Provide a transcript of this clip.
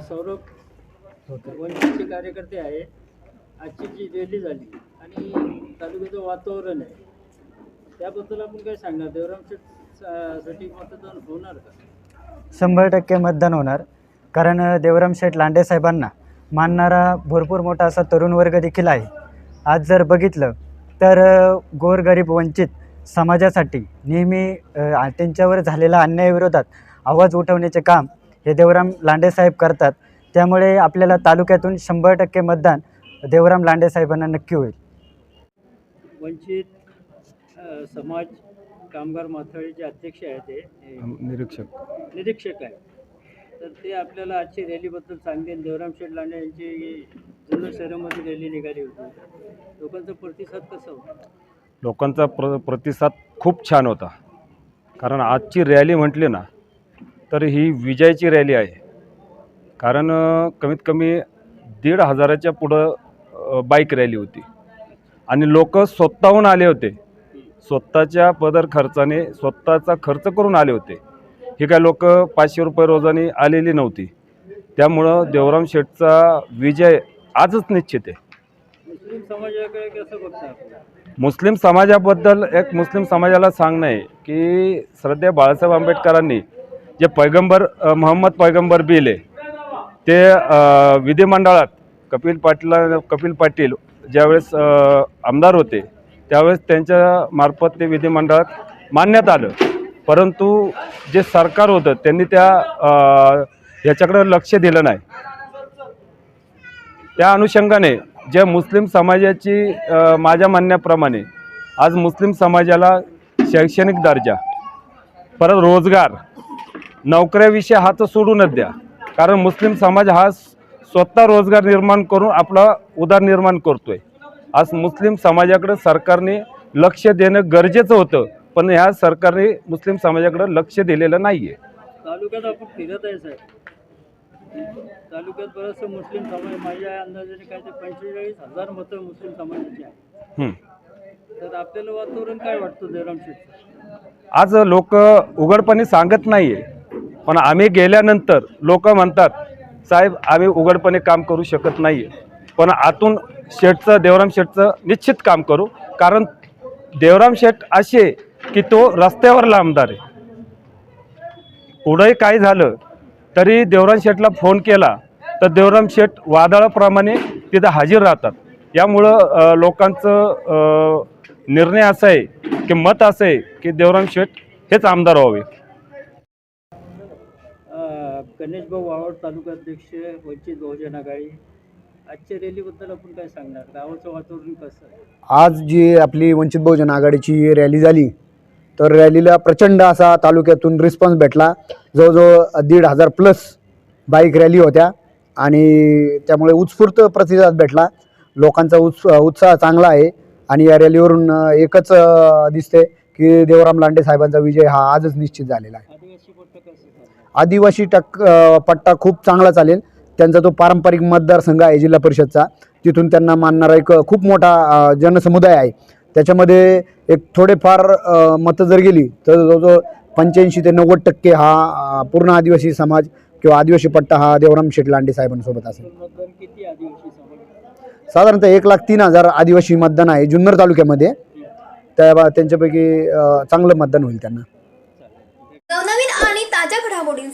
सौरभ वंचितचे कार्यकर्ते आहे आजची जी रॅली झाली. आणि तालुक्याचं वातावरण आहे. त्याबद्दल आपण काय सांगणार? देवरामसाठी मतदान होणार का? शंभर टक्के मतदान होणार. कारण अ, देवराम शेठ लांडे साहेबांना मानणारा भरपूर मोठा असा तरुण वर्ग देखील आहे. आज जर बघितलं तर गोरगरीब वंचित समाजासाठी नेहमी त्यांच्यावर झालेल्या अन्यायाविरोधात आवाज उठवण्याचे काम हे देवराम लांडे साहेब करतात. त्यामुळे आपल्याला तालुक्यातून शंभर टक्के मतदान देवराम लांडे साहेबांना नक्की होईल. वंचित समाज कामगार माथाळीचे अध्यक्ष आहेत ते. निरीक्षक. निरीक्षक आहे तर ते आपल्याला आजची रॅलीबद्दल सांगतील. देवराम शेठ लांडे यांची जुन्नर शहरामध्ये रॅली निघाली होती. लोकांचा प्रतिसाद कसा होता? लोकांचा प्र प्रतिसाद खूप छान होता. कारण आजची रॅली म्हटली ना तर ही विजयाची रॅली आहे. कारण कमीत कमी दीड हजाराच्या पुढं बाईक रॅली होती. आणि लोक स्वतःहून आले होते. स्वतःच्या पदर खर्चाने स्वतःचा खर्च करून आले होते. हे काय लोक पाचशे रुपये रोजाने आलेली नव्हती. त्यामुळं देवराम शेठचा विजय आजच निश्चित आहे. मुस्लिम समाजाबद्दल एक मुस्लिम समाजाला सांगणं आहे की श्रद्धेय बाळासाहेब आंबेडकरांनी जे पैगंबर मोहम्मद पैगंबर बिल आहे ते विधिमंडळात कपिल पाटील कपिल पाटील ज्यावेळेस आमदार होते त्यावेळेस त्यांच्या मार्फत ते विधिमंडळात मानण्यात आलं. परंतु जे सरकार होतं त्यांनी त्या ह्याच्याकडं लक्ष दिलं नाही. त्या अनुषंगाने जे मुस्लिम समाजाची माझ्या म्हणण्याप्रमाणे आज मुस्लिम समाजाला शैक्षणिक दर्जा परत रोजगार नोकऱ्याविषयी हा तर सोडूनच द्या. कारण मुस्लिम समाज हा स्वतः रोजगार निर्माण करून आपला उदरनिर्माण करतोय. आज मुस्लिम समाजाकडे सरकारने लक्ष देणं गरजेचं होतं पण ह्या सरकारने मुस्लिम समाजाकडे लक्ष दिलेलं नाही आहे तालुक्यात आपण फिरत आहे साहेब. तालुक्यात बरंचसं मुस्लिम समाज माझ्या अंदाजाने काय ते पंचेचाळीस हजार मतं मुस्लिम समाजाची आहे हं. तर आपल्याला वातावरण काय वाटतं शेठ आज लोक उघडपणे सांगत नाही आहे पण आम्ही गेल्यानंतर लोक म्हणतात साहेब आम्ही उघडपणे काम करू शकत नाही आहे पण आतून शेठचं देवराम शेठचं निश्चित काम करू. कारण देवराम शेठ असे की तो रस्त्यावरला आमदार आहे. पुढंही काय झालं तरी देवराम शेठला फोन केला तर देवराम शेठ वादळाप्रमाणे तिथं हजर राहतात. यामुळं लोकांचं निर्णय असा आहे की मत असं आहे की देवराम शेठ हेच आमदार व्हावे. गणेश भाऊ वावड तालुकाध्यक्ष वंचित बहुजन आघाडी. आजच्या रॅलीबद्दल आपण काय सांगणार? गावाचं वातावरण कसं आज जी आपली वंचित बहुजन आघाडीची रॅली झाली तर रॅलीला प्रचंड असा तालुक्यातून रिस्पॉन्स भेटला. जवळजवळ दीड हजार प्लस बाईक रॅली होत्या आणि त्यामुळे उत्स्फूर्त प्रतिसाद भेटला. लोकांचा उत्स उत्साह चांगला आहे आणि या रॅलीवरून एकच दिसते की देवराम लांडे साहेबांचा विजय हा आजच निश्चित झालेला आहे आदिवासी पट्ट कसं चाललं आदिवासी टक पट्टा खूप चांगला चालेल. त्यांचा जो पारंपरिक मतदारसंघ आहे जिल्हा परिषदचा. तिथून त्यांना मानणारा एक खूप मोठा जनसमुदाय आहे. त्याच्यामध्ये एक थोडेफार मतं जर गेली तर जवळजवळ पंच्याऐंशी ते नव्वद टक्के हा पूर्ण आदिवासी समाज किंवा आदिवासी पट्टा हा देवराम शेठ लांडे साहेबांसोबत असेल. साधारणतः एक लाख तीन हजार आदिवासी मतदान आहे जुन्नर तालुक्यामध्ये. त्या त्यांच्यापैकी चांगलं मतदान होईल त्यांना.